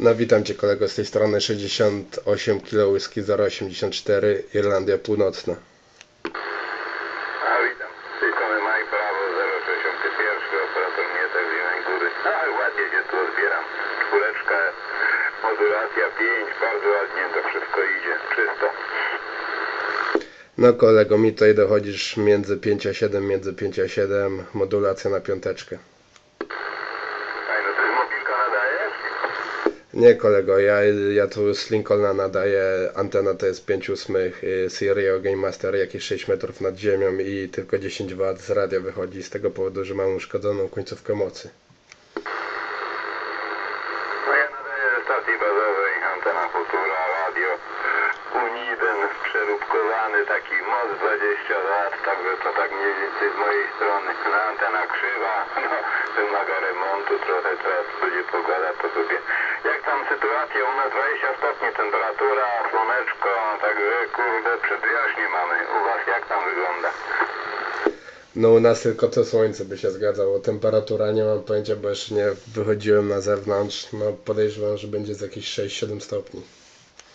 No witam Cię kolego z tej strony 68 kg whisky 084 Irlandia Północna. A witam. Z tej strony Mike Prawo 061, operator mnie tak z Zielonej Góry. A ładnie się tu odbieram. Czwóreczka, modulacja 5, bardzo ładnie to wszystko idzie. Czysto. No kolego, mi tutaj dochodzisz między 5 a 7, między 5 a 7, modulacja na piąteczkę. Fajno, to jest mobilka nadajesz? Nie kolego, ja, ja tu z Lincolna nadaję, antena to jest 5 ósmych, y, Serio Game Master jakieś 6 metrów nad ziemią i tylko 10 W z radia wychodzi z tego powodu, że mam uszkodzoną końcówkę mocy. No ja nadaję ze stacji bazowej, antena Futura, radio Uniden, przeróbkowany, taki moc 20 lat, także to tak mniej więcej z mojej strony. No, antena krzywa, no, wymaga remontu, trochę teraz będzie pogoda, to sobie. Nas 20 stopni temperatura, słoneczko, także kurde, przedwiośnie mamy. U was jak tam wygląda? No u nas tylko to słońce by się zgadzało, temperatura nie mam pojęcia, bo jeszcze nie wychodziłem na zewnątrz, no podejrzewam, że będzie z jakieś 6-7 stopni.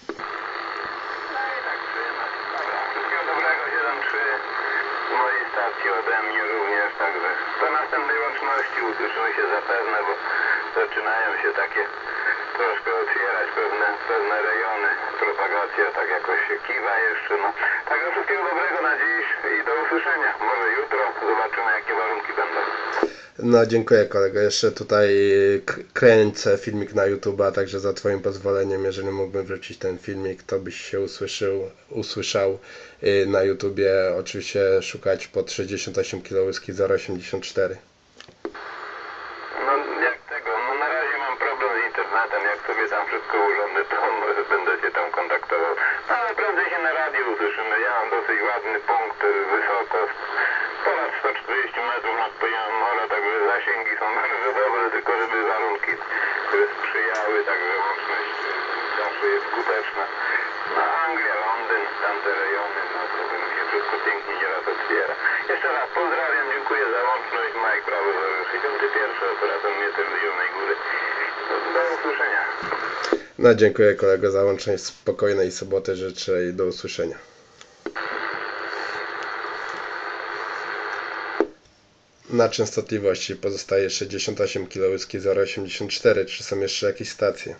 No i tak trzyma. Dobra, wszystkiego dobrego, 7-3 z mojej stacji ode mnie również, także do następnej łączności usłyszymy się zapewne, bo zaczynają się takie troszkę otwierać pewne, pewne rejony. Propagacja tak jakoś się kiwa jeszcze, no. Także wszystkiego dobrego na dziś i do usłyszenia. Może jutro zobaczymy jakie warunki będą. No dziękuję kolego, jeszcze tutaj k- kręcę filmik na YouTube'a, także za twoim pozwoleniem, jeżeli mógłbym wrzucić ten filmik, to byś się usłyszał, usłyszał y, na YouTubie, oczywiście szukać pod 68 kg whisky 084. No jak tego, no na razie mam problem z internetem, jak sobie tam wszystko urządzę, to będę się tam kontaktował. No, ale prędzej się na radiu usłyszymy, ja mam dosyć ładny punkt, wysoko, ponad 140 metrów nad poziomem morza, także zasięgi są bardzo dobre, tylko żeby warunki sprzyjały, także łączność zawsze jest skuteczna. No Anglia, Londyn, tamte rejony, no to się wszystko pięknie nieraz otwiera. Jeszcze raz pozdrawiam, dziękuję za łączność, Mike Prawo 61, operator mnie też z Zielonej Góry. Do, do usłyszenia. No dziękuję kolego za łączność, spokojnej soboty życzę i do usłyszenia. Na częstotliwości pozostaje 68 kg whisky 084, czy są jeszcze jakieś stacje?